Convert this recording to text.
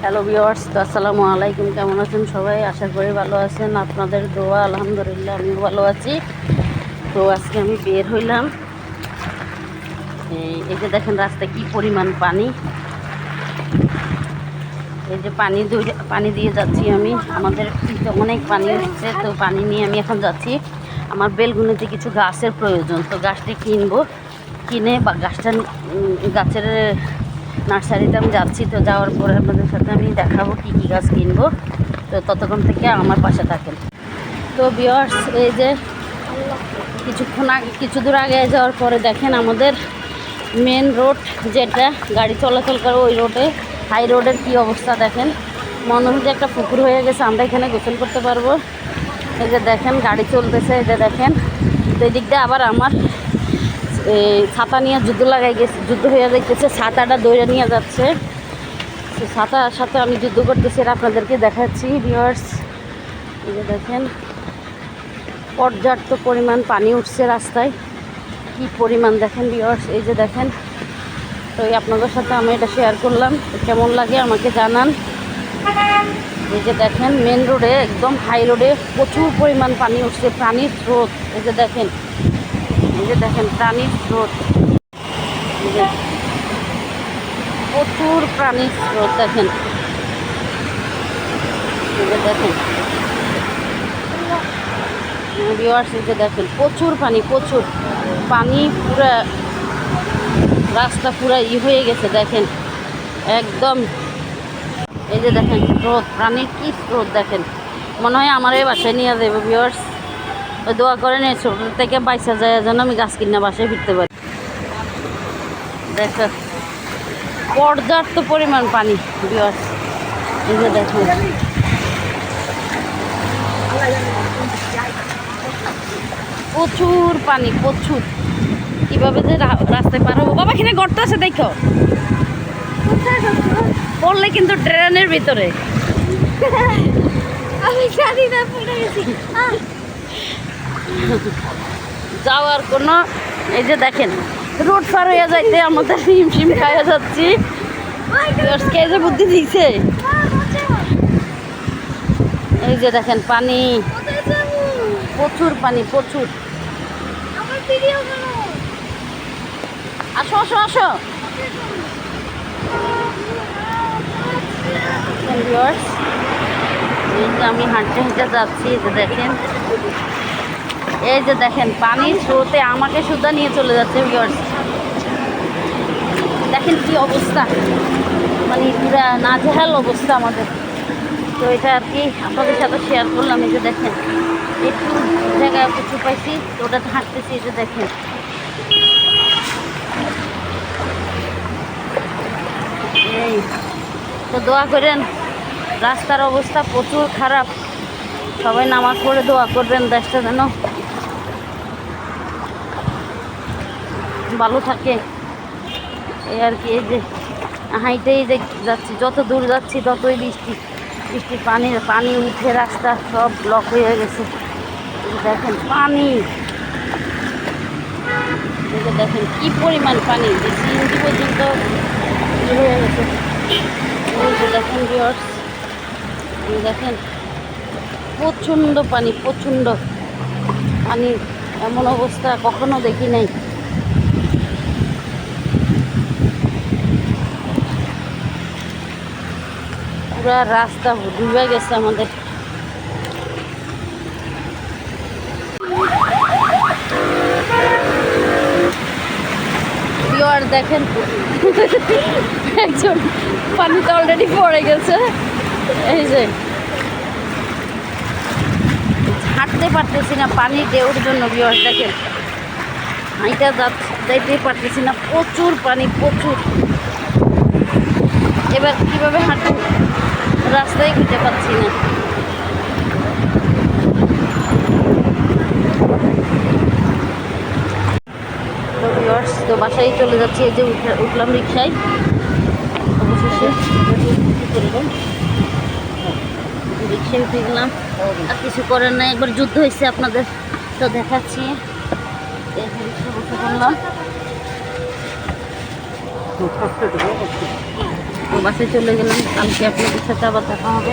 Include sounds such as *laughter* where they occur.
Hello viewers তো আসসালামু আলাইকুম। কেমন আছেন সবাই? আশা করি ভালো আছেন। আপনাদের দোয়া, আলহামদুলিল্লাহ, আমিও ভালো আছি। তো আজকে আমি বের হইলাম। এই- যে দেখেন রাস্তায় কি পরিমাণ পানি। এই যে পানি পানি দিয়ে যাচ্ছি আমি। আমাদের অনেক পানি হচ্ছে, তো পানি নিয়ে আমি এখন যাচ্ছি। আমার বেলগুনিতে কিছু গাছের প্রয়োজন, তো গাছটি কিনবো। কিনে বা গাছটা গাছের নার্সারিতে আমি যাচ্ছি, তো যাওয়ার পরে আপনাদের সাথে আমি দেখাবো কী কী গাছ কিনবো। তো ততক্ষণ থেকে আমার পাশে থাকেন। তো বিয়ার্স এই যে কিছুক্ষণ আগে, কিছু দূর আগে যাওয়ার পরে দেখেন আমাদের মেন রোড যেটা, গাড়ি চলাচল করে ওই রোডে হাই রোডের কি অবস্থা দেখেন। মনে যে একটা পুকুর হয়ে গেছে, আমরা এখানে গোসল করতে পারব। এই যে দেখেন, গাড়ি চলতেছে, এই যে দেখেন। তো এই দিক দিয়ে আবার আমার ছাতা নিয়ে যুদ্ধ লাগাই গেছে, যুদ্ধ হয়ে যাইতেছে, ছাতাটা দৌড়ে নিয়ে যাচ্ছে। তো ছাতার সাথে আমি যুদ্ধ করতেছি আর আপনাদেরকে দেখাচ্ছি ভিউয়ার্স এই যে দেখেন, পর্যাপ্ত পরিমাণ পানি উঠছে রাস্তায়। কি পরিমাণ দেখেন ভিউয়ার্স এই যে দেখেন, তো আপনাদের সাথে আমি এটা শেয়ার করলাম। কেমন লাগে আমাকে জানান। এই যে দেখেন মেন রোডে একদম হাই রোডে প্রচুর পরিমাণ পানি উঠছে, প্রাণীর স্রোত। এই যে দেখেন যে দেখেন প্রাণীর স্রোত। প্রচুর প্রাণীর স্রোত, দেখেন। দেখেন। ভিওয়ার্স দেখেন, প্রচুর পানি প্রচুর। পানি পুরা, রাস্তা পুরা ই হয়ে গেছে, দেখেন। একদম। এই যে দেখেন, স্রোত। প্রাণীর কি স্রোত, দেখেন। মনে হয় আমার এই বাসায় নিয়ে যাবে ভিওয়ার্স ওই দোয়া করেন, এই ছোট থেকে বাইসা যায় যেন আমি গাছ কিনা বাসায় ফিরতে পারি। দেখো পর্যাপ্ত পরিমাণ পানি দেখুন। প্রচুর পানি, প্রচুর। কীভাবে যে রাস্তায় পার হব? বাবা, এখানে গর্ত আছে, দেখো। পড়লে কিন্তু ট্রেনের ভিতরে। আমি জানি না, পড়ে গেছি। *laughs* যাওয়ার কোনো, এই যে দেখেন, রোড পার হয়ে যাইতে আমাদের হিমশিম খাইয়া যাচ্ছি। কে যে বুদ্ধি দিয়েছে এই যে দেখেন পানি। প্রচুর পানি, প্রচুর। আসো আসো আসো। আমি হাঁটতে হেঁটে যাচ্ছি দেখেন। এই যে দেখেন পানির স্রোতে আমাকে সুদ্ধা নিয়ে চলে যাচ্ছে ভিউয়ার্স দেখেন কি অবস্থা। মানে পুরা নাজেহাল অবস্থা আমাদের। তো এটা আর কি আপনাদের সাথে শেয়ার করলাম, এই যে দেখেন। একটু জায়গায় কিছু পাইছি, তো ওটাতে হাঁটতেছি, এই যে দেখেন। এই, তো দোয়া করেন, রাস্তার অবস্থা প্রচুর খারাপ। সবাই নামাজ পড়ে দোয়া করবেন, দেশটা যেন ভালো থাকে। এই আর কি, এই যে যে যাচ্ছি, যত দূর যাচ্ছি ততই বৃষ্টি। বৃষ্টির পানি পানি উঠে রাস্তা সব ব্লক হয়ে গেছে। দেখেন পানি। দেখেন কি পরিমাণ পানি, যে সিএনজি পর্যন্ত হয়ে গেছে। দেখেন ভিউয়ার্স দেখেন প্রচণ্ড পানি প্রচণ্ড। পানি এমন অবস্থা কখনো দেখি নাই। পুরা রাস্তা ডুবে গেছে আমাদের। দেখেন, একজন পানিতে অলরেডি পড়ে গেছে। এই যে, হাঁটতে পারতেছি না পানি দেওয়ার জন্য ভিউয়ার দেখেন। হাঁটা যাইতেই পারতেছি না, প্রচুর পানি, প্রচুর। এবার কীভাবে হাঁটু রাস্তায় খুঁজে পাচ্ছি না। তো বাসায় চলে যাচ্ছি, এই যে উঠে- উঠলাম রিক্সায়। অবশেষে রিক্সায় উঠে গেলাম আর কিছু করার নাই, একবার যুদ্ধ হয়েছে আপনাদের তো দেখাচ্ছি। রিক্সা বসে তো বাসে চলে গেলাম। কালকে আপনাদের সাথে আবার দেখা হবে।